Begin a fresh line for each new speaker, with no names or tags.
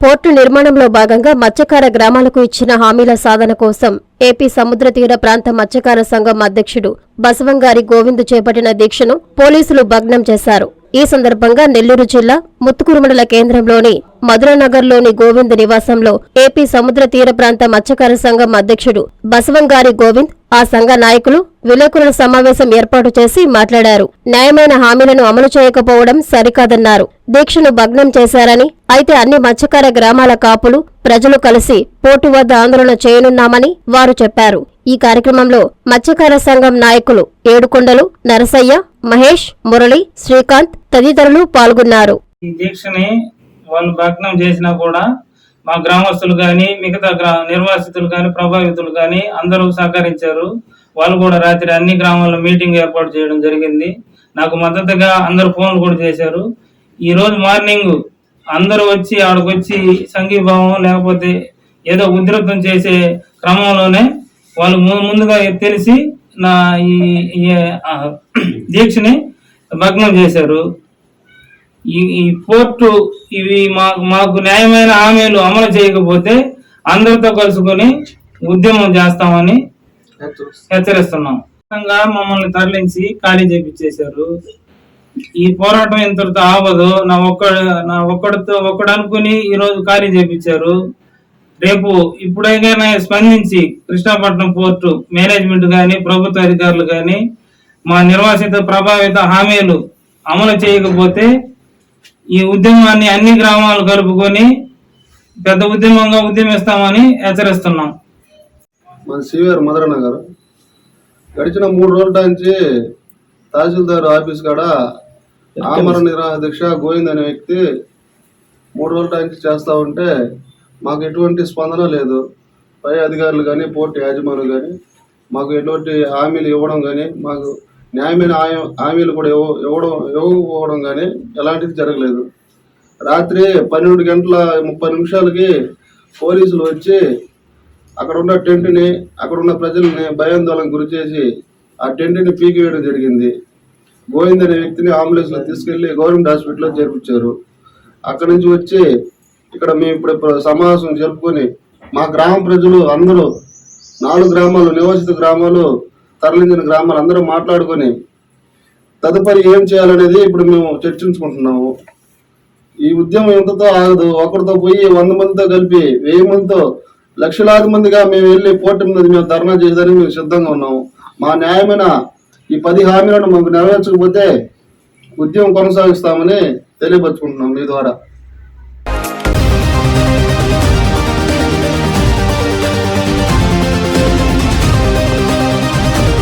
Port నిర్మాణంలో భాగంగా మత్స్యకార గ్రామాలకు ఇచ్చిన హామీల సాధన కోసం ఏపీ సముద్ర తీర ప్రాంత మత్స్యకార సంఘం అధ్యక్షుడు బసవంగారి గోవింద్ చేపట్టిన దీక్షను పోలీసులు భగ్నం చేశారు. ఈ సందర్భంగా నెల్లూరు జిల్లా ముత్తుకురుమడల కేంద్రంలోని మధురనగర్లోని గోవింద్ నివాసంలో ఏపీ సముద్ర తీర ప్రాంత మత్స్యకార సంఘం అధ్యక్షుడు బసవంగారి గోవింద్ ఆ సంఘ నాయకులు విలేకరుల సమావేశం ఏర్పాటు చేసి మాట్లాడారు. న్యాయమైన హామీలను అమలు చేయకపోవడం సరికాదన్నారు. దీక్షను భగ్నం చేశారని అయితే అన్ని మత్స్యకార గ్రామాల కాపులు ప్రజలు కలిసి పోటు వద్ద ఆందోళన చేయనున్నామని వారు చెప్పారు. ఈ కార్యక్రమంలో మత్స్యకార సంఘం నాయకులు ఏడుకొండలు నరసయ్య మహేష్ మురళి శ్రీకాంత్ తదితరులు పాల్గొన్నారు.
ఈ దీక్షని వాళ్ళు భగ్నం చేసినా కూడా మా గ్రామస్తులు కానీ మిగతా గ్రా నిర్వాసితులు కానీ ప్రభావితులు కానీ అందరూ సహకరించారు. వాళ్ళు కూడా రాత్రి అన్ని గ్రామాల్లో మీటింగ్ ఏర్పాటు చేయడం జరిగింది. నాకు మద్దతుగా అందరు ఫోన్లు కూడా చేశారు. ఈ రోజు మార్నింగ్ అందరూ వచ్చి ఆడకొచ్చి సంఘీభావం లేకపోతే ఏదో ఉధృతం చేసే క్రమంలోనే వాళ్ళు ముందుగా తెలిసి నా ఈ దీక్షని భగ్నం చేశారు. ఈ ఈ పోర్టు ఇవి మాకు మాకు న్యాయమైన హామీలు అమలు చేయకపోతే అందరితో కలుసుకొని ఉద్యమం చేస్తామని హెచ్చరిస్తున్నాం. మమ్మల్ని తరలించి ఖాళీ చేపించేశారు ఈ పోరాటం ఇంతటితో ఆవదు నా ఒక్క నా ఒక్కడితో ఒక్కడు అనుకుని ఈ రోజు ఖాళీ చేపించారు రేపు ఇప్పుడైనా స్పందించి కృష్ణాపట్నం పోర్టు మేనేజ్మెంట్ కానీ ప్రభుత్వ అధికారులు కానీ మా నిర్వాసిత ప్రభావిత హామీలు అమలు చేయకపోతే ఈ ఉద్యమాన్ని అన్ని గ్రామాలు కలుపుకొని పెద్ద ఉద్యమంగా ఉద్యమిస్తామని హెచ్చరిస్తున్నాం.
మన సివిఆర్ మదరన్న గారు. గడిచిన మూడు రోజుల నుంచి తహసీల్దార్ ఆఫీస్ కాడ ఆమరణ నిరాహార దీక్ష గోవింద్ అనే వ్యక్తి మూడు రోజుల నుంచి చేస్తూ ఉంటే మాకు ఎటువంటి స్పందన లేదు. పై అధికారులు కానీ పోర్టు యాజమాన్యం కానీ మాకు ఎటువంటి హామీలు ఇవ్వడం కానీ మాకు న్యాయమైన హామీ- హామీలు కూడా ఇవ్వ ఇవ్వడం ఇవ్వకపోవడం కానీ ఎలాంటిది జరగలేదు. రాత్రి పన్నెండు గంటల ముప్పై నిమిషాలకి పోలీసులు వచ్చి అక్కడ ఉన్న టెంట్ని అక్కడ ఉన్న ప్రజల్ని భయాందోళన గురి చేసి ఆ టెంట్ని పీకి వేయడం జరిగింది. గోవింద్ అనే వ్యక్తిని అంబులెన్స్లో తీసుకెళ్ళి గవర్నమెంట్ హాస్పిటల్లో చేర్పించారు. అక్కడి నుంచి వచ్చి ఇక్కడ మేము ఇప్పుడు ఇప్పుడు సమావేశం జరుపుకొని మా గ్రామ ప్రజలు అందరూ నాలుగు గ్రామాలు నివాసిత గ్రామాలు తరలించిన గ్రామాలు అందరూ మాట్లాడుకొని తదుపరి ఏం చేయాలనేది ఇప్పుడు మేము చర్చించుకుంటున్నాము. ఈ ఉద్యమం ఎంతతో ఆగదు. ఒకరితో పోయి వంద మందితో కలిపి వెయ్యి మందితో లక్షలాది మందిగా మేము వెళ్ళి పోటీ మీద మేము ధర్నా చేయడానికి మేము సిద్ధంగా ఉన్నాము. మా న్యాయమైన ఈ పది హామీలను మాకు నెరవేర్చకపోతే ఉద్యమం కొనసాగిస్తామని తెలియపరుచుకుంటున్నాం మీ ద్వారా.